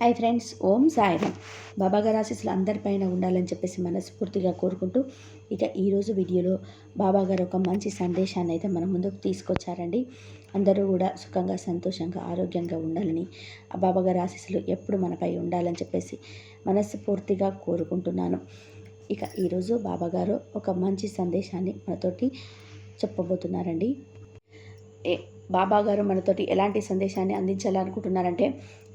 Hi friends ఓం సాయిరామ్. బాబాగారి ఆశీస్సులు అందరిపైన ఉండాలని చెప్పేసి మనస్ఫూర్తిగా కోరుకుంటూ ఇక ఈరోజు వీడియోలో బాబాగారు ఒక మంచి సందేశాన్ని అయితే మన ముందుకు తీసుకొచ్చారండి. అందరూ కూడా సుఖంగా సంతోషంగా ఆరోగ్యంగా ఉండాలని ఆ బాబాగారి ఆశీస్సులు ఎప్పుడు మనపై ఉండాలని చెప్పేసి మనస్ఫూర్తిగా కోరుకుంటున్నాను. ఇక ఈరోజు బాబాగారు ఒక మంచి సందేశాన్ని మనతోటి చెప్పబోతున్నారండి. ఏ మనతోటి ఎలాంటి సందేశాన్ని అందించాలనుకుంటున్నారంటే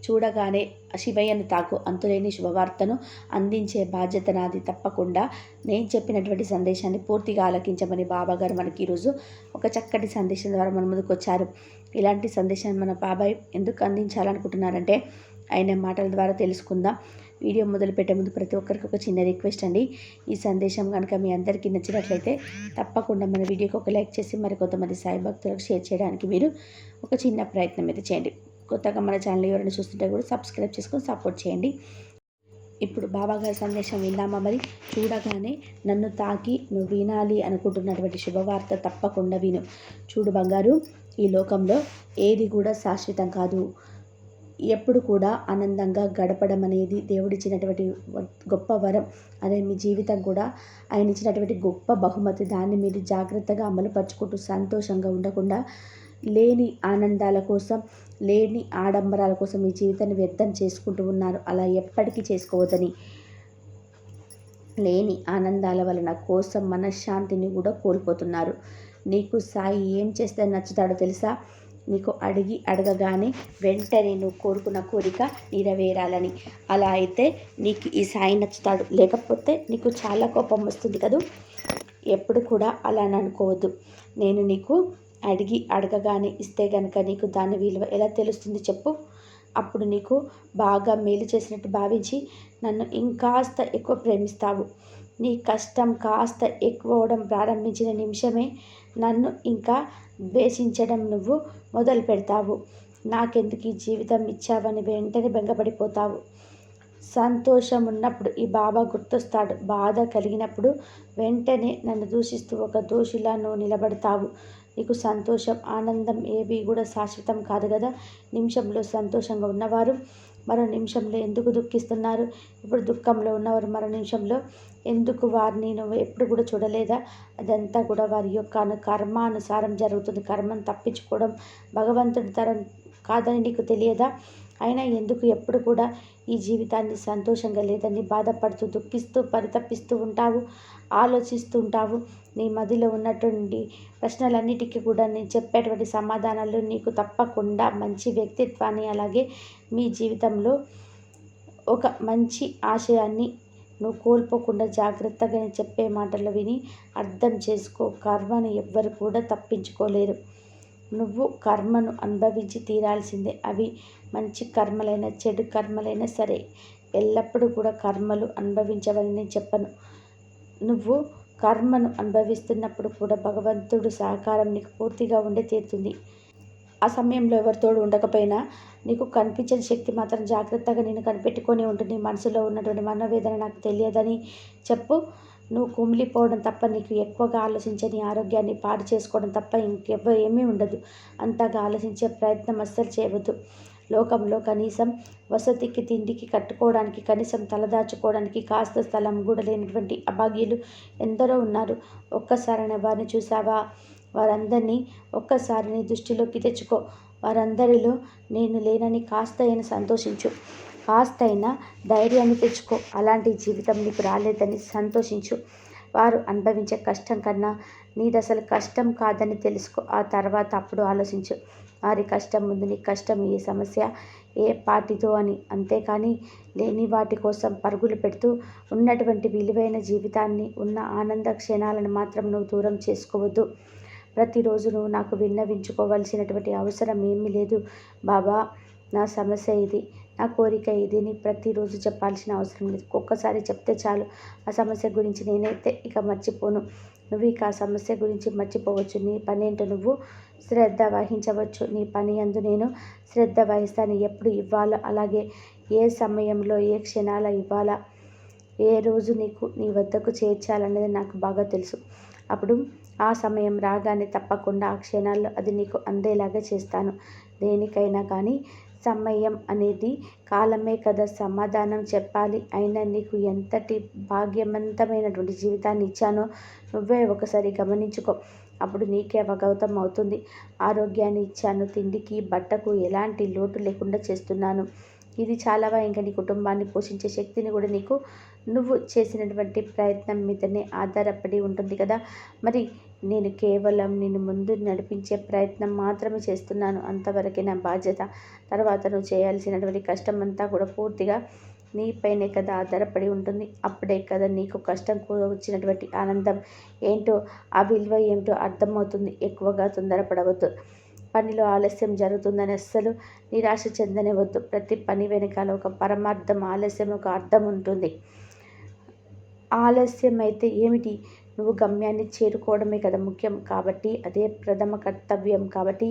చూడగానే శివయ్యను తాకు. అంతులేని శుభవార్తను అందించే బాధ్యత నాది తప్పకుండా. నేను చెప్పినటువంటి సందేశాన్ని పూర్తిగా ఆలకించమని బాబాగారు మనకి ఈరోజు ఒక చక్కటి సందేశం ద్వారా మన ముందుకు వచ్చారు. ఇలాంటి సందేశాన్ని మన బాబాయ్ ఎందుకు అందించాలనుకుంటున్నారంటే ఆయన మాటల ద్వారా తెలుసుకుందాం. వీడియో మొదలుపెట్టే ముందు ప్రతి ఒక్కరికి ఒక చిన్న రిక్వెస్ట్ అండి. ఈ సందేశం కనుక మీ అందరికీ నచ్చినట్లయితే తప్పకుండా మన వీడియోకి ఒక లైక్ చేసి మరి కొంతమంది సాయి భక్తులకు షేర్ చేయడానికి మీరు ఒక చిన్న ప్రయత్నం అయితే చేయండి. కొత్తగా మన ఛానల్ ఎవరైనా చూస్తుంటే కూడా సబ్స్క్రైబ్ చేసుకొని సపోర్ట్ చేయండి. ఇప్పుడు బాబాగారి సందేశం విందామా మరి? చూడగానే నన్ను తాకి నువ్వు వినాలి అనుకుంటున్నటువంటి శుభవార్త తప్పకుండా విను. చూడు బంగారు ఈ లోకంలో ఏది కూడా శాశ్వతం కాదు. ఎప్పుడు కూడా ఆనందంగా గడపడం అనేది దేవుడిచ్చినటువంటి గొప్ప వరం. అదే మీ జీవితం కూడా ఆయన ఇచ్చినటువంటి గొప్ప బహుమతి. దాన్ని మీరు జాగ్రత్తగా అమలుపరుచుకుంటూ సంతోషంగా ఉండకుండా లేని ఆనందాల కోసం లేని ఆడంబరాల కోసం మీ జీవితాన్ని వ్యర్థం చేసుకుంటూ ఉన్నారు. అలా ఎప్పటికీ చేసుకోవద్దని. లేని ఆనందాల వలన కోసం మనశ్శాంతిని కూడా కోల్పోతున్నారు. నీకు సాయి ఏం చేస్తే నచ్చుతాడో తెలుసా? నీకు అడిగి అడగగానే వెంటనే నువ్వు కోరుకున్న కోరిక నెరవేరాలని. అలా అయితే నీకు ఈ సాయి నచ్చుతాడు. లేకపోతే నీకు చాలా కోపం వస్తుంది కదూ? ఎప్పుడు కూడా అలా అనుకోవద్దు. నేను నీకు అడిగి అడగగానే ఇస్తే కనుక నీకు దాని విలువ ఎలా తెలుస్తుంది చెప్పు. అప్పుడు నీకు బాగా మేలు చేసినట్టు భావించి నన్ను ఇంకాస్త ఎక్కువ ప్రేమిస్తావు. నీ కష్టం కాస్త ఎక్కువ ప్రారంభించిన నిమిషమే నన్ను ఇంకా ద్వేషించడం నువ్వు మొదలు పెడతావు. నాకెందుకు ఈ జీవితం ఇచ్చావని వెంటనే బెంగపడిపోతావు. సంతోషం ఉన్నప్పుడు ఈ బాబా గుర్తొస్తాడు. బాధ కలిగినప్పుడు వెంటనే నన్ను దూషిస్తూ ఒక దోషిలా నువ్వు నిలబడతావు. నీకు సంతోషం ఆనందం ఏవి కూడా శాశ్వతం కాదు కదా? నిమిషంలో సంతోషంగా ఉన్నవారు మరో నిమిషంలో ఎందుకు దుఃఖిస్తున్నారు? ఇప్పుడు దుఃఖంలో ఉన్నవారు మరో నిమిషంలో ఎందుకు వారిని నువ్వు ఎప్పుడు కూడా చూడలేదా? అదంతా కూడా వారి యొక్క కర్మానుసారం జరుగుతుంది. కర్మను తప్పించుకోవడం భగవంతుడి తరం కాదని నీకు తెలియదా? అయినా ఎందుకు ఎప్పుడు కూడా ఈ జీవితాన్ని సంతోషంగా లేదని బాధపడుతూ దుఃఖిస్తూ పరితపిస్తూ ఉంటావు? ఆలోచిస్తూ ఉంటావు నీ మదిలో ఉన్నటువంటి ప్రశ్నలన్నిటికీ కూడా నేను చెప్పేటువంటి సమాధానాలు నీకు తప్పకుండా మంచి వ్యక్తిత్వాన్ని అలాగే మీ జీవితంలో ఒక మంచి ఆశయాన్ని నువ్వు కోల్పోకుండా జాగ్రత్తగా నేను చెప్పే మాటలు విని అర్థం చేసుకో. కర్మను ఎవ్వరు కూడా తప్పించుకోలేరు. నువ్వు కర్మను అనుభవించి తీరాల్సిందే. అవి మంచి కర్మలైన చెడు కర్మలైనా సరే. ఎల్లప్పుడూ కూడా కర్మలు అనుభవించవని నేను చెప్పను. నువ్వు కర్మను అనుభవిస్తున్నప్పుడు కూడా భగవంతుడు సహకారం నీకు పూర్తిగా ఉండే తీరుతుంది. ఆ సమయంలో ఎవరితోడు ఉండకపోయినా నీకు కనిపించని శక్తి మాత్రం జాగ్రత్తగా నేను కనిపెట్టుకొని ఉంటుంది మనసులో ఉన్నటువంటి మనోవేదన నాకు తెలియదని చెప్పు. నువ్వు కుమిలిపోవడం తప్ప నీకు ఎక్కువగా ఆలోచించని ఆరోగ్యాన్ని పాడు చేసుకోవడం తప్ప ఇంకెవ్వ ఏమీ ఉండదు. అంతగా ఆలోచించే ప్రయత్నం అస్సలు చేయవద్దు. లోకంలో కనీసం వసతికి తిండికి కట్టుకోవడానికి కనీసం తలదాచుకోవడానికి కాస్త స్థలం కూడా లేనటువంటి అభాగ్యులు ఎందరో ఉన్నారు. ఒక్కసారైనా వారిని చూసావా వారందరినీ ఒక్కసారి నీ దృష్టిలోకి తెచ్చుకో. వారందరిలో నేను లేనని కాస్త అయినా సంతోషించు. కాస్త అయినా ధైర్యాన్ని తెచ్చుకో. అలాంటి జీవితం నీకు రాలేదని సంతోషించు. వారు అనుభవించే కష్టం కన్నా నీదసలు కష్టం కాదని తెలుసుకో. ఆ తర్వాత అప్పుడు ఆలోచించు. వారి కష్టం ముందు నీ కష్టం ఏ సమస్య ఏ పాటితో అని. అంతేకాని లేని వాటి కోసం పరుగులు పెడుతూ ఉన్నటువంటి విలువైన జీవితాన్ని ఉన్న ఆనంద క్షణాలను మాత్రం నువ్వు దూరం చేసుకోవద్దు. ప్రతిరోజు నువ్వు నాకు విన్నవించుకోవాల్సినటువంటి అవసరం ఏమీ లేదు. బాబా నా సమస్య ఇది నా కోరిక ఇది నీ ప్రతిరోజు చెప్పాల్సిన అవసరం లేదు. ఒక్కసారి చెప్తే చాలు ఆ సమస్య గురించి నేనైతే ఇక మర్చిపోను. నువ్వు ఇక ఆ సమస్య గురించి మర్చిపోవచ్చు. నీ పనేంటో నువ్వు శ్రద్ధ వహించవచ్చు. నీ పని అందు నేను శ్రద్ధ వహిస్తాను. ఎప్పుడు ఇవ్వాలో అలాగే ఏ సమయంలో ఏ క్షణాల ఇవ్వాలా ఏ రోజు నీకు నీ వద్దకు చేర్చాలనేది నాకు బాగా తెలుసు. అప్పుడు ఆ సమయం రాగానే తప్పకుండా ఆ క్షణాల్లో అది నీకు అందేలాగా చేస్తాను. దేనికైనా కానీ సమయం అనేది కాలమే కదా. సమాధానం చెప్పాలి. అయినా నీకు ఎంతటి భాగ్యవంతమైనటువంటి జీవితాన్ని ఇచ్చానో నువ్వే ఒకసారి గమనించుకో. అప్పుడు నీకే అవగతం అవుతుంది. ఆరోగ్యాన్ని ఇచ్చాను. తిండికి బట్టకు ఎలాంటి లోటు లేకుండా చేస్తున్నాను. ఇది చాలావా ఇంకా నీ కుటుంబాన్ని పోషించే శక్తిని కూడా నీకు నువ్వు చేసినటువంటి ప్రయత్నం మీదనే ఆధారపడి ఉంటుంది కదా. మరి నేను కేవలం నేను ముందు నడిపించే ప్రయత్నం మాత్రమే చేస్తున్నాను. అంతవరకే నా బాధ్యత. తర్వాత నువ్వు చేయాల్సినటువంటి కష్టం అంతా కూడా పూర్తిగా నీపైనే కదా ఆధారపడి ఉంటుంది. అప్పుడే కదా నీకు కష్టం వచ్చినటువంటి ఆనందం ఏంటో ఆ విలువ ఏమిటో అర్థమవుతుంది. ఎక్కువగా తొందరపడవద్దు. పనిలో ఆలస్యం జరుగుతుందని అస్సలు నిరాశ చెందనివద్దు ప్రతి పని వెనకాల ఒక పరమార్థం ఆలస్యం ఒక అర్థం ఉంటుంది. ఆలస్యం అయితే ఏమిటి? నువ్వు గమ్యాన్ని చేరుకోవడమే కదా ముఖ్యం. కాబట్టి అదే ప్రథమ కర్తవ్యం. కాబట్టి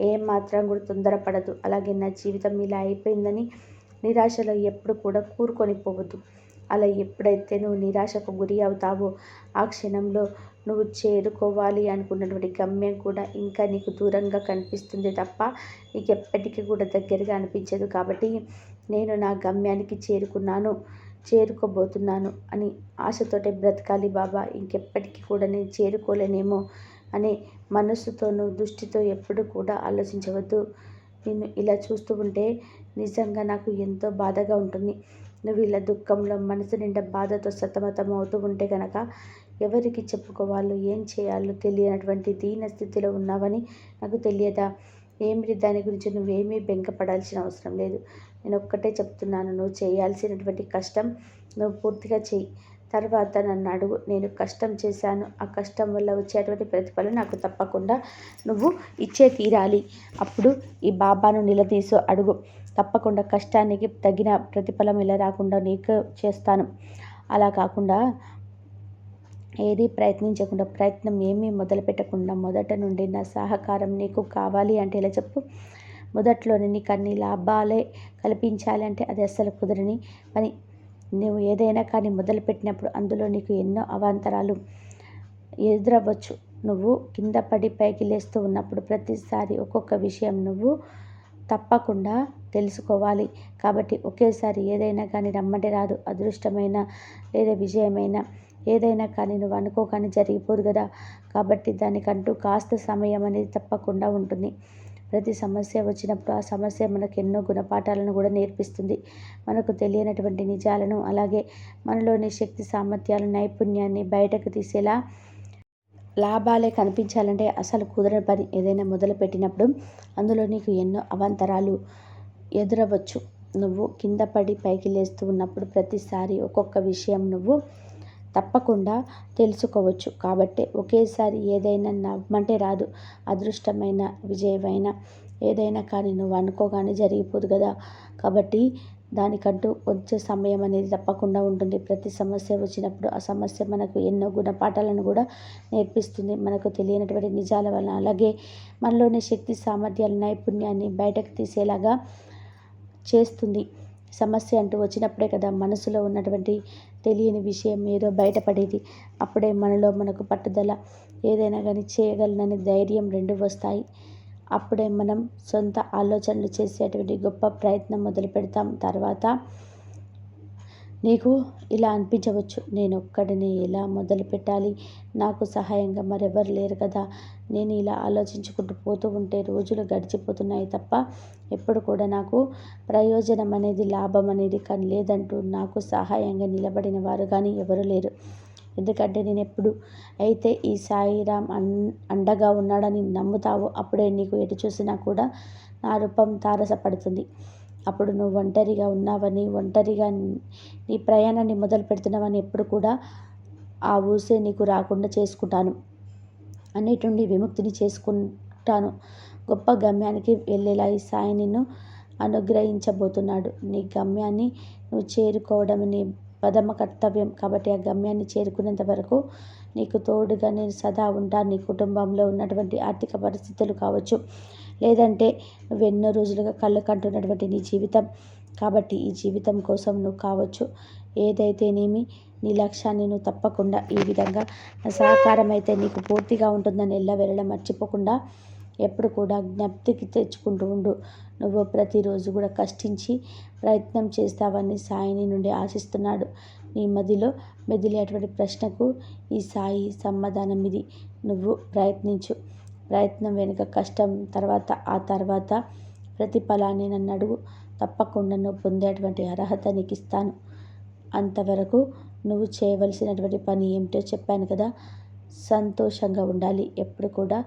ఏమాత్రం కూడా తొందరపడదు. అలాగే నా జీవితం ఇలా అయిపోయిందని నిరాశలో ఎప్పుడు కూడా కూరుకొని పోవద్దు. అలా ఎప్పుడైతే నువ్వు నిరాశకు గురి అవుతావో ఆ క్షణంలో నువ్వు చేరుకోవాలి అనుకున్నటువంటి గమ్యం కూడా ఇంకా నీకు దూరంగా కనిపిస్తుంది తప్ప నీకు ఎప్పటికీ కూడా దగ్గరగా అనిపించదు కాబట్టి నేను నా గమ్యానికి చేరుకున్నాను చేరుకోబోతున్నాను అని ఆశతోటే బ్రతకాలి బాబా. ఇంకెప్పటికీ కూడా నేను చేరుకోలేనేమో అనే మనస్సుతోనూ దృష్టితో ఎప్పుడు కూడా ఆలోచించవద్దు. నేను ఇలా చూస్తూ ఉంటే నిజంగా నాకు ఎంతో బాధగా ఉంటుంది. నువ్వు ఇలా దుఃఖంలో మనసు నిండా బాధతో సతమతం అవుతూ ఉంటే కనుక ఎవరికి చెప్పుకోవాలో ఏం చేయాలో తెలియనటువంటి దీన స్థితిలో ఉన్నావని నాకు తెలియదా? ఏమిటి దాని గురించి నువ్వేమీ బెంకపడాల్సిన అవసరం లేదు. నేను ఒక్కటే చెప్తున్నాను నువ్వు చేయాల్సినటువంటి కష్టం నువ్వు పూర్తిగా చెయ్యి. తర్వాత నన్ను అడుగు నేను కష్టం చేశాను. ఆ కష్టం వల్ల వచ్చేటువంటి ప్రతిఫలం నాకు తప్పకుండా నువ్వు ఇచ్చే తీరాలి. అప్పుడు ఈ బాబాను నిలదీసు అడుగు. తప్పకుండా కష్టానికి తగిన ప్రతిఫలం ఇలా రాకుండా నీకు చేస్తాను. అలా కాకుండా ఏది ప్రయత్నించకుండా ప్రయత్నం ఏమీ మొదలుపెట్టకుండా మొదట నుండి నా సహకారం నీకు కావాలి అంటే ఇలా చెప్పు? మొదట్లోనే నీకు అన్ని లాభాలే కల్పించాలి అంటే అది అస్సలు కుదరని పని. నువ్వు ఏదైనా కానీ మొదలుపెట్టినప్పుడు అందులో నీకు ఎన్నో అవాంతరాలు ఎదురవ్వచ్చు. నువ్వు కింద పడి పైకి లేస్తూ ఉన్నప్పుడు ప్రతిసారి ఒక్కొక్క విషయం నువ్వు తప్పకుండా తెలుసుకోవాలి. కాబట్టి ఒకేసారి ఏదైనా కానీ రమ్మంటే రాదు. అదృష్టమైన లేదా విజయమైన ఏదైనా కానీ నువ్వు అనుకోగానే జరిగిపోదు కదా. కాబట్టి దానికంటూ కాస్త సమయం అనేది తప్పకుండా ఉంటుంది. ప్రతి సమస్య వచ్చినప్పుడు ఆ సమస్య మనకు ఎన్నో గుణపాఠాలను కూడా నేర్పిస్తుంది. మనకు తెలియనటువంటి నిజాలను అలాగే మనలోని శక్తి సామర్థ్యాలు నైపుణ్యాన్ని బయటకు తీసేలా లాభాలే కనిపించాలంటే అసలు కుదరని పని ఏదైనా మొదలుపెట్టినప్పుడు అందులో నీకు ఎన్నో అవాంతరాలు ఎదురవచ్చు. నువ్వు కింద పడి పైకి లేస్తూ ఉన్నప్పుడు ప్రతిసారి ఒక్కొక్క విషయం నువ్వు తప్పకుండా తెలుసుకోవచ్చు. కాబట్టి ఒకేసారి ఏదైనా నమ్మంటే రాదు. అదృష్టమైన విజయమైన ఏదైనా కానీ నువ్వు అనుకోగానే జరిగిపోదు కదా. కాబట్టి దానికంటూ వచ్చే సమయం అనేది తప్పకుండా ఉంటుంది. ప్రతి సమస్య వచ్చినప్పుడు ఆ సమస్య మనకు ఎన్నో గుణపాఠాలను కూడా నేర్పిస్తుంది. మనకు తెలియనటువంటి నిజాల వలన. అలాగే మనలోని శక్తి సామర్థ్యాల నైపుణ్యాన్ని బయటకు తీసేలాగా చేస్తుంది. సమస్య అంటూ వచ్చినప్పుడే కదా మనసులో ఉన్నటువంటి తెలియని విషయం ఏదో బయటపడేది. అప్పుడే మనలో మనకు పట్టుదల ఏదైనా కానీ చేయగలనని ధైర్యం రెండు వస్తాయి. అప్పుడే మనం సొంత ఆలోచనలు చేసేటువంటి గొప్ప ప్రయత్నం మొదలు పెడతాం తర్వాత నీకు ఇలా అనిపించవచ్చు. నేను ఒక్కడిని ఎలా మొదలు పెట్టాలి? నాకు సహాయంగా మరెవరు లేరు కదా. నేను ఇలా ఆలోచించుకుంటూ పోతూ ఉంటే రోజులు గడిచిపోతున్నాయి తప్ప ఎప్పుడు కూడా నాకు ప్రయోజనం అనేది లాభం అనేది కానీ లేదంటూ నాకు సహాయంగా నిలబడిన వారు కానీ ఎవరు లేరు. ఎందుకంటే నేను ఎప్పుడు అయితే ఈ సాయిరామ్ అన్ అండగా ఉన్నాడని నమ్ముతావో అప్పుడే నీకు ఎటు చూసినా కూడా నా రూపం తారసపడుతుంది. అప్పుడు నువ్వు ఒంటరిగా ఉన్నావని ఒంటరిగా నీ ప్రయాణాన్ని మొదలు పెడుతున్నావని ఎప్పుడు కూడా ఆ ఊసే నీకు రాకుండా చేసుకుంటాను. అన్నిటి నుండి విముక్తిని చేసుకుంటాను. గొప్ప గమ్యానికి వెళ్ళేలా ఈ సాయి నిన్ను అనుగ్రహించబోతున్నాడు. నీ గమ్యాన్ని నువ్వు చేరుకోవడం నీ ప్రథమ కర్తవ్యం. కాబట్టి ఆ గమ్యాన్ని చేరుకునేంత వరకు నీకు తోడుగా నేను సదా ఉంటాను నీ కుటుంబంలో ఉన్నటువంటి ఆర్థిక పరిస్థితులు కావచ్చు లేదంటే నువ్వు ఎన్నో రోజులుగా కళ్ళు కంటున్నటువంటి నీ జీవితం. కాబట్టి ఈ జీవితం కోసం నువ్వు కావచ్చు. ఏదైతేనేమి నీ లక్ష్యాన్ని నువ్వు తప్పకుండా ఈ విధంగా సహకారం అయితే నీకు పూర్తిగా ఉంటుందని ఎల్ల వెళ్ళడం మర్చిపోకుండా ఎప్పుడు కూడా జ్ఞప్తికి తెచ్చుకుంటూ ఉండు. నువ్వు ప్రతిరోజు కూడా కష్టించి ప్రయత్నం చేస్తావని సాయిని నుండి ఆశిస్తున్నాడు. నీ మదిలో మెదిలేటువంటి ప్రశ్నకు ఈ సాయి సమాధానం ఇది నువ్వు ప్రయత్నించు. ప్రయత్నం వెనుక కష్టం తర్వాత ఆ తర్వాత ప్రతిఫలాన్ని నన్ను అడుగు. తప్పకుండా నువ్వు పొందేటువంటి అర్హత నీకు ఇస్తాను. అంతవరకు నువ్వు చేయవలసినటువంటి పని ఏమిటో చెప్పాను కదా. సంతోషంగా ఉండాలి. ఎప్పుడు కూడా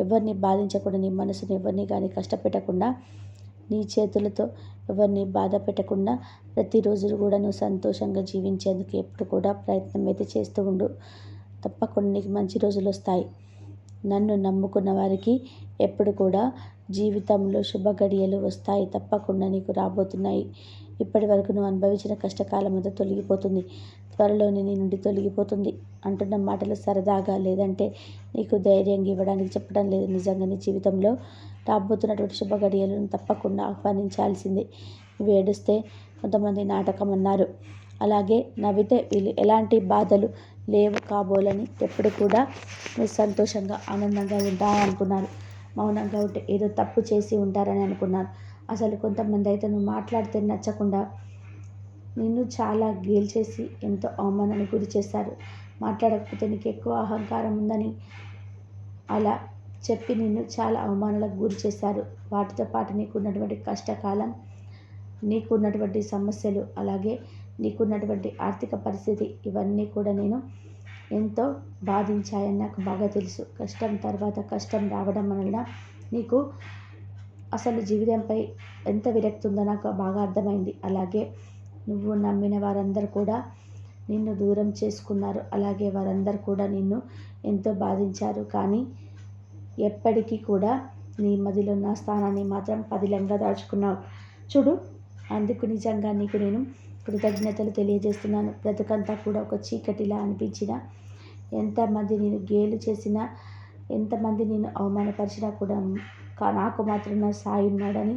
ఎవరిని బాధించకుండా నీ మనసుని ఎవరిని కానీ కష్టపెట్టకుండా నీ చేతులతో ఎవరిని బాధ పెట్టకుండా ప్రతిరోజు కూడా నువ్వు సంతోషంగా జీవించేందుకు ఎప్పుడు కూడా ప్రయత్నం అయితే చేస్తూ ఉండు. తప్పకుండా నీకు మంచి రోజులు వస్తాయి. నన్ను నమ్ముకున్న వారికి ఎప్పుడు కూడా జీవితంలో శుభ గడియలు వస్తాయి తప్పకుండా నీకు రాబోతున్నాయి. ఇప్పటి వరకు నువ్వు అనుభవించిన కష్టకాలం అంతా తొలగిపోతుంది. త్వరలోనే నీ నుండి తొలగిపోతుంది. అంటున్న మాటలు సరదాగా లేదంటే నీకు ధైర్యంగా ఇవ్వడానికి చెప్పడం లేదు. నిజంగా నీ జీవితంలో రాబోతున్నటువంటి శుభ గడియలను తప్పకుండా ఆహ్వానించాల్సిందే. వేడిస్తే కొంతమంది నాటకం అన్నారు అలాగే నవ్వితే వీళ్ళు ఎలాంటి బాధలు లేవు కాబోలని ఎప్పుడు కూడా నువ్వు సంతోషంగా ఆనందంగా ఉంటారనుకున్నారు. మౌనంగా ఉంటే ఏదో తప్పు చేసి ఉంటారని అనుకున్నారు. అసలు కొంతమంది అయితే నువ్వు మాట్లాడితే నచ్చకుండా నిన్ను చాలా గేల్ చేసి ఎంతో అవమానానికి గురి చేశారు మాట్లాడకపోతే నీకు ఎక్కువ అహంకారం ఉందని అలా చెప్పి నిన్ను చాలా అవమానాలకు గురి చేశారు వాటితో పాటు నీకున్నటువంటి కష్టకాలం నీకున్నటువంటి సమస్యలు అలాగే నీకున్నటువంటి ఆర్థిక పరిస్థితి ఇవన్నీ కూడా నేను ఎంతో బాధించాయని నాకు బాగా తెలుసు. కష్టం తర్వాత కష్టం రావడం వలన నీకు అసలు జీవితంపై ఎంత విరక్తి ఉందో నాకు బాగా అర్థమైంది. అలాగే నువ్వు నమ్మిన వారందరూ కూడా నిన్ను దూరం చేసుకున్నారు. అలాగే వారందరూ కూడా నిన్ను ఎంతో బాధించారు. కానీ ఎప్పటికీ కూడా నీ మదిలో ఉన్న స్థానాన్ని మాత్రం పదిలంగా దాచుకున్నావు. చూడు అందుకు నిజంగా నీకు నేను కృతజ్ఞతలు తెలియజేస్తున్నాను. బ్రతుకంతా కూడా ఒక చీకటిలా అనిపించిన ఎంతమంది నేను గేలు చేసినా ఎంతమంది నేను అవమానపరిచినా కూడా నాకు మాత్రం నా సాయి ఉన్నాడని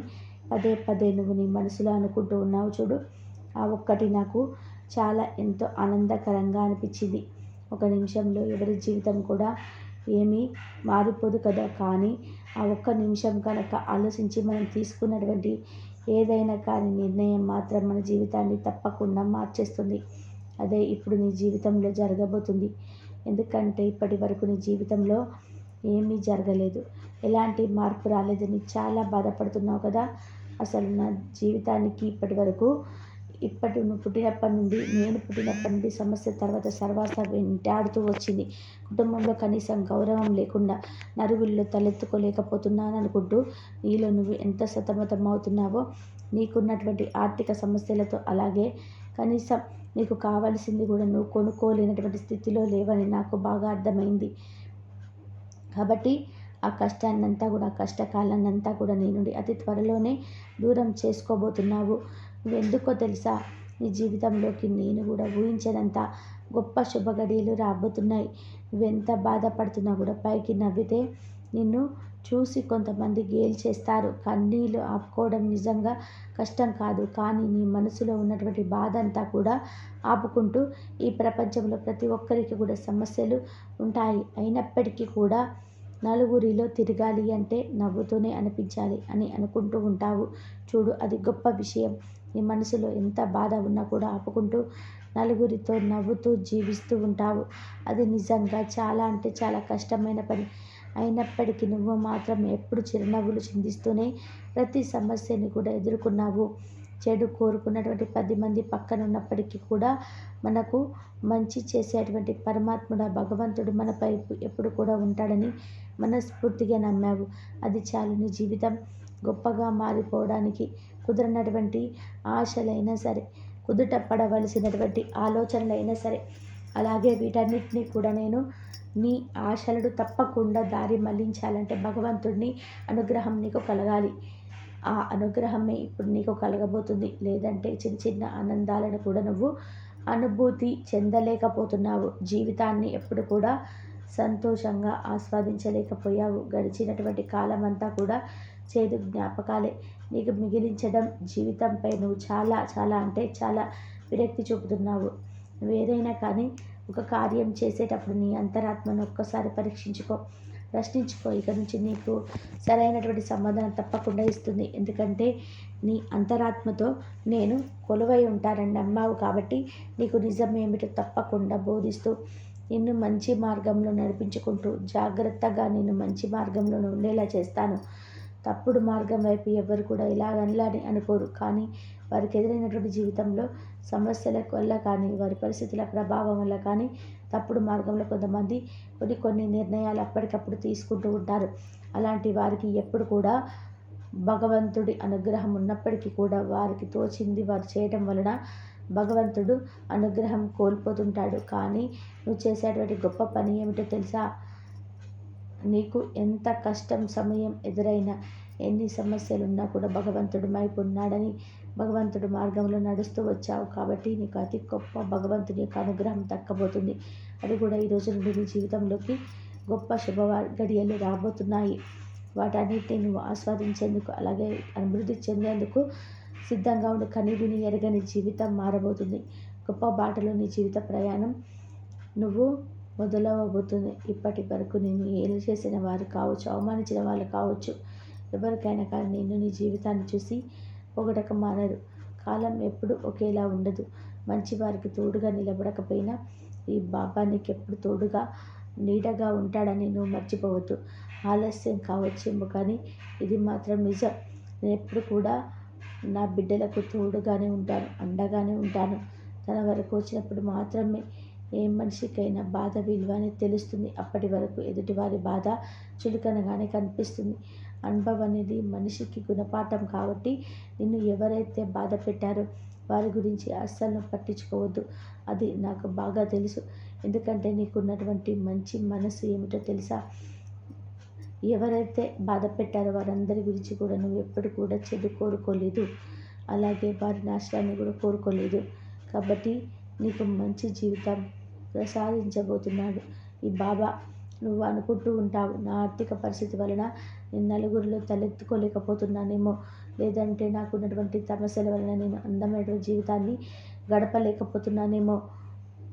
పదే పదే నువ్వు నీ మనసులో అనుకుంటూ ఉన్నావు చూడు. ఆ ఒక్కటి నాకు చాలా ఎంతో ఆనందకరంగా అనిపించింది. ఒక నిమిషంలో ఎవరి జీవితం కూడా ఏమీ మారిపోదు కదా. కానీ ఆ ఒక్క నిమిషం కనుక ఆలోచించి మనం తీసుకున్నటువంటి ఏదైనా కానీ నిర్ణయం మాత్రం మన జీవితాన్ని తప్పకుండా మార్చేస్తుంది. అదే ఇప్పుడు నీ జీవితంలో జరగబోతుంది. ఎందుకంటే ఇప్పటి వరకు నీ జీవితంలో ఏమీ జరగలేదు. ఎలాంటి మార్పు రాలేదని చాలా బాధపడుతున్నావు కదా. అసలు నా జీవితానికి ఇప్పటి వరకు ఇప్పటి నువ్వు పుట్టినప్పటి నుండి నేను పుట్టినప్పటి నుండి సమస్య తర్వాత సర్వాస వెంటాడుతూ వచ్చింది. కుటుంబంలో కనీసం గౌరవం లేకుండా నరుగుల్లో తలెత్తుకోలేకపోతున్నాను అనుకుంటూ నీలో నువ్వు ఎంత సతమతం అవుతున్నావో నీకున్నటువంటి ఆర్థిక సమస్యలతో అలాగే కనీసం నీకు కావాల్సింది కూడా నువ్వు కొనుక్కోలేనటువంటి స్థితిలో లేవని నాకు బాగా అర్థమైంది. కాబట్టి ఆ కష్టాన్నంతా కూడా కష్టకాలాన్నంతా కూడా నీ నుండి అతి త్వరలోనే దూరం చేసుకోబోతున్నావు. ఎందుకో తెలుసా? నీ జీవితంలోకి నేను కూడా ఊహించినంత గొప్ప శుభగడియలు రాబోతున్నాయి. నువ్వెంత బాధపడుతున్నా కూడా పైకి నవ్వితే నిన్ను చూసి కొంతమంది గేల్ చేస్తారు కన్నీళ్ళు ఆపుకోవడం నిజంగా కష్టం కాదు. కానీ నీ మనసులో ఉన్నటువంటి బాధ అంతా కూడా ఆపుకుంటూ ఈ ప్రపంచంలో ప్రతి ఒక్కరికి కూడా సమస్యలు ఉంటాయి. అయినప్పటికీ కూడా నలుగురిలో తిరగాలి అంటే నవ్వుతూనే అనిపించాలి అని అనుకుంటూ ఉంటావు. చూడు అది గొప్ప విషయం. నీ మనసులో ఎంత బాధ ఉన్నా కూడా ఆపుకుంటూ నలుగురితో నవ్వుతూ జీవిస్తూ ఉంటావు. అది నిజంగా చాలా అంటే చాలా కష్టమైన పని. అయినప్పటికీ నువ్వు మాత్రం ఎప్పుడు చిరునవ్వులు చిందిస్తూనే ప్రతి సమస్యని కూడా ఎదుర్కొన్నావు. చెడు కోరుకున్నటువంటి పది మంది పక్కన ఉన్నప్పటికీ కూడా మనకు మంచి చేసేటువంటి పరమాత్ముడ భగవంతుడు మనపై ఎప్పుడు కూడా ఉంటాడని మనస్ఫూర్తిగా నమ్మావు. అది చాలు. నీ జీవితం గొప్పగా మారిపోవడానికి కుదరనటువంటి ఆశలైనా సరే కుదుట పడవలసినటువంటి ఆలోచనలైనా సరే అలాగే వీటన్నిటినీ కూడా నేను నీ ఆశలను తప్పకుండా దారి మళ్ళించాలంటే భగవంతుడిని అనుగ్రహం నీకు కలగాలి. ఆ అనుగ్రహమే ఇప్పుడు నీకు కలగబోతుంది. లేదంటే చిన్న చిన్న ఆనందాలను కూడా నువ్వు అనుభూతి చెందలేకపోతున్నావు. జీవితాన్ని ఎప్పుడు కూడా సంతోషంగా ఆస్వాదించలేకపోయావు. గడిచినటువంటి కాలం అంతా కూడా చేదు జ్ఞాపకాలే. నీకు మిగిలించడం జీవితంపై నువ్వు చాలా చాలా అంటే చాలా విరక్తి చూపుతున్నావు. నువ్వేదైనా కానీ ఒక కార్యం చేసేటప్పుడు నీ అంతరాత్మను ఒక్కసారి పరీక్షించుకో ప్రశ్నించుకో. ఇక నుంచి నీకు సరైనటువంటి సమాధానం తప్పకుండా ఇస్తుంది. ఎందుకంటే నీ అంతరాత్మతో నేను కొలువై ఉంటానని నమ్మావు కాబట్టి నీకు నిజం ఏమిటో తప్పకుండా బోధిస్తూ నిన్ను మంచి మార్గంలో నడిపించుకుంటూ జాగ్రత్తగా నేను మంచి మార్గంలో ఉండేలా చేస్తాను. తప్పుడు మార్గం వైపు ఎవరు కూడా ఇలాగనిలాని అనుకోరు. కానీ వారికి ఎదురైనటువంటి జీవితంలో సమస్యల వల్ల కానీ వారి పరిస్థితుల ప్రభావం వల్ల కానీ తప్పుడు మార్గంలో కొంతమంది కొన్ని కొన్ని నిర్ణయాలు అప్పటికప్పుడు తీసుకుంటూ ఉంటారు. అలాంటి వారికి ఎప్పుడు కూడా భగవంతుడి అనుగ్రహం ఉన్నప్పటికీ కూడా వారికి తోచింది వారు చేయడం వలన భగవంతుడు అనుగ్రహం కోల్పోతుంటాడు. కానీ నువ్వు చేసేటువంటి గొప్ప పని ఏమిటో తెలుసా? నీకు ఎంత కష్టం సమయం ఎదురైనా ఎన్ని సమస్యలు ఉన్నా కూడా భగవంతుడు వైపు ఉన్నాడని భగవంతుడు మార్గంలో నడుస్తూ వచ్చావు కాబట్టి నీకు అతి గొప్ప భగవంతుని యొక్క అనుగ్రహం దక్కబోతుంది. అది కూడా ఈ రోజు నుండి నీ జీవితంలోకి గొప్ప శుభ గడియలు రాబోతున్నాయి. వాటన్నిటిని నువ్వు ఆస్వాదించేందుకు అలాగే అభివృద్ధి చెందేందుకు సిద్ధంగా ఉండి. కనివిని ఎరగని జీవితం మారబోతుంది. గొప్ప బాటలో నీ జీవిత ప్రయాణం నువ్వు మొదలవబోతుంది. ఇప్పటి వరకు నేను ఏలు చేసిన వారు కావచ్చు అవమానించిన వాళ్ళు కావచ్చు ఎవరికైనా కానీ నేను నీ జీవితాన్ని చూసి పొగడక మానరు. కాలం ఎప్పుడు ఒకేలా ఉండదు. మంచి వారికి తోడుగా నిలబడకపోయినా ఈ బాబా నీకు ఎప్పుడు తోడుగా నీడగా ఉంటాడని నువ్వు మర్చిపోవద్దు. ఆలస్యం కావచ్చేమో కానీ ఇది మాత్రం నిజం. నేను ఎప్పుడు కూడా నా బిడ్డలకు తోడుగానే ఉంటాను అండగానే ఉంటాను. తన వరకు వచ్చినప్పుడు మాత్రమే ఏ మనిషికైనా బాధ విలువ అని తెలుస్తుంది. అప్పటి వరకు ఎదుటివారి బాధ చులకనగానే కనిపిస్తుంది. అనుభవం అనేది మనిషికి గుణపాఠం కాబట్టి నిన్ను ఎవరైతే బాధ పెట్టారో వారి గురించి అస్సలు పట్టించుకోవద్దు. అది నాకు బాగా తెలుసు. ఎందుకంటే నీకున్నటువంటి మంచి మనసు ఏమిటో తెలుసా? ఎవరైతే బాధ పెట్టారో వారందరి గురించి కూడా నువ్వు ఎప్పుడు కూడా చెడు కోరుకోలేదు. అలాగే వారి నాశనాన్ని కూడా కోరుకోలేదు. కాబట్టి నీకు మంచి జీవితం ప్రసాదించబోతున్నాడు. ఈ బాబా నువ్వు అనుకుంటూ ఉంటావు నా ఆర్థిక పరిస్థితి వలన నేను నలుగురిలో తలెత్తుకోలేకపోతున్నానేమో. లేదంటే నాకు ఉన్నటువంటి సమస్యల వలన నేను అందమైన జీవితాన్ని గడపలేకపోతున్నానేమో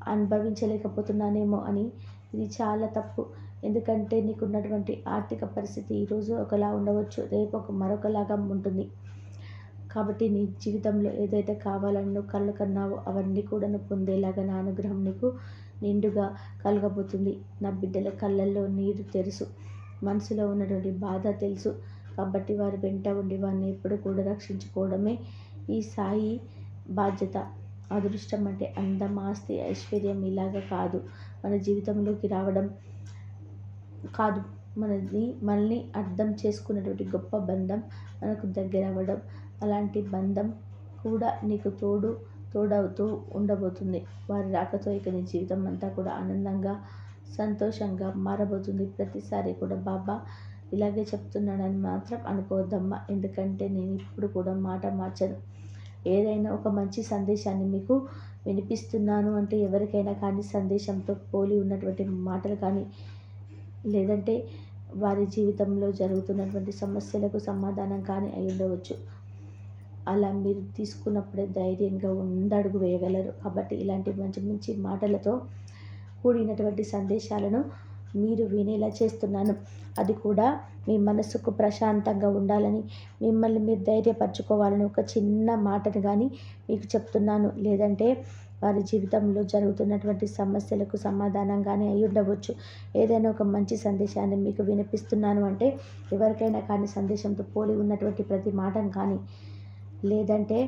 అనుభవించలేకపోతున్నానేమో అని. ఇది చాలా తప్పు. ఎందుకంటే నీకున్నటువంటి ఆర్థిక పరిస్థితి ఈరోజు ఒకలా ఉండవచ్చు రేపు ఒక మరొకలాగా ఉంటుంది. కాబట్టి నీ జీవితంలో ఏదైతే కావాలని నువ్వు కళ్ళు కన్నావో అవన్నీ కూడా నువ్వు పొందేలాగా నా అనుగ్రహం నీకు నిండుగా కలగబోతుంది. నా బిడ్డల కళ్ళల్లో నీరు తెలుసు మనసులో ఉన్నటువంటి బాధ తెలుసు. కాబట్టి వారి వెంట ఉండి వారిని ఎప్పుడు కూడా రక్షించుకోవడమే ఈ సాయి బాధ్యత. అదృష్టం అంటే అందం ఆస్తి ఐశ్వర్యం ఇలాగ కాదు. మన జీవితంలోకి రావడం కాదు. మనది మనల్ని అర్థం చేసుకున్నటువంటి గొప్ప బంధం మనకు దగ్గర అవ్వడం అలాంటి బంధం కూడా నీకు తోడు తోడవుతూ ఉండబోతుంది. వారి రాకతో ఇక నీ జీవితం అంతా కూడా ఆనందంగా సంతోషంగా మారబోతుంది. ప్రతిసారి కూడా బాబా ఇలాగే చెప్తున్నాడని మాత్రం అనుకోవద్దమ్మా. ఎందుకంటే నేను ఇప్పుడు కూడా మాట మార్చను. ఏదైనా ఒక మంచి సందేశాన్ని మీకు వినిపిస్తున్నాను అంటే ఎవరికైనా కానీ సందేశంతో పోలి ఉన్నటువంటి మాటలు కానీ లేదంటే వారి జీవితంలో జరుగుతున్నటువంటి సమస్యలకు సమాధానం కానీ అయి ఉండవచ్చు. అలా మీరు తీసుకున్నప్పుడే ధైర్యంగా ఉందడుగు వేయగలరు. కాబట్టి ఇలాంటి మంచి మంచి మాటలతో కూడినటువంటి సందేశాలను మీరు వినేలా చేస్తున్నాను. అది కూడా మీ మనసుకు ప్రశాంతంగా ఉండాలని మిమ్మల్ని మీరు ధైర్యపరచుకోవాలని ఒక చిన్న మాటను కానీ మీకు చెప్తున్నాను. లేదంటే వారి జీవితంలో జరుగుతున్నటువంటి సమస్యలకు సమాధానంగానే అయి ఉండవచ్చు. ఏదైనా ఒక మంచి సందేశాన్ని మీకు వినిపిస్తున్నాను అంటే ఎవరికైనా కానీ సందేశంతో పోలి ఉన్నటువంటి ప్రతి మాటను కానీ లేదంటే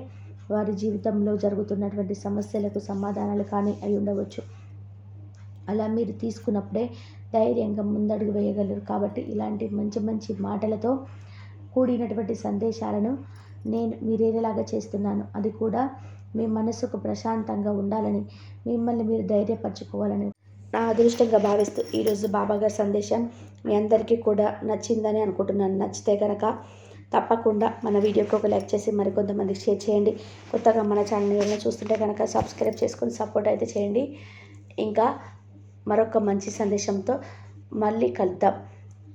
వారి జీవితంలో జరుగుతున్నటువంటి సమస్యలకు సమాధానాలు కానీ అయి ఉండవచ్చు. అలా మీరు తీసుకున్నప్పుడే ధైర్యంగా ముందడుగు వేయగలరు. కాబట్టి ఇలాంటి మంచి మంచి మాటలతో కూడినటువంటి సందేశాలను నేను మీరేలాగా చేస్తున్నాను. అది కూడా మీ మనసుకు ప్రశాంతంగా ఉండాలని మిమ్మల్ని మీరు ధైర్యపరచుకోవాలని నా అదృష్టంగా భావిస్తూ ఈరోజు బాబాగారి సందేశం మీ అందరికీ కూడా నచ్చిందని అనుకుంటున్నాను. నచ్చితే కనుక తప్పకుండా మన వీడియోకి ఒక లైక్ చేసి మరికొంతమందికి షేర్ చేయండి. కొత్తగా మన ఛానల్ ఏమైనా చూస్తుంటే కనుక సబ్స్క్రైబ్ చేసుకొని సపోర్ట్ అయితే చేయండి. ఇంకా మరొక మంచి సందేశంతో మళ్ళీ కలుద్దాం.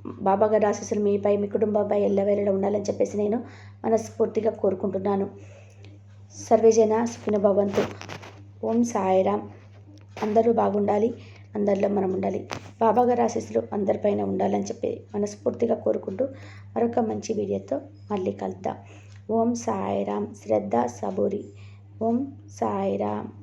బాబా గారు ఆశీస్సులు మీపై మీ కుటుంబంపై ఎల్లవేళలో ఉండాలని చెప్పేసి నేను మనస్ఫూర్తిగా కోరుకుంటున్నాను. సర్వేజన సుఖిన భవంతు. ఓం సాయిరామ్. అందరూ బాగుండాలి. అందరిలో మనం ఉండాలి. బాబాగారి ఆశీస్సులు అందరిపైన ఉండాలని చెప్పి మనస్ఫూర్తిగా కోరుకుంటూ మరొక మంచి వీడియోతో మళ్ళీ కలుద్దాం. ఓం సాయిరామ్. శ్రద్ధ సబూరి. ఓం సాయిరామ్.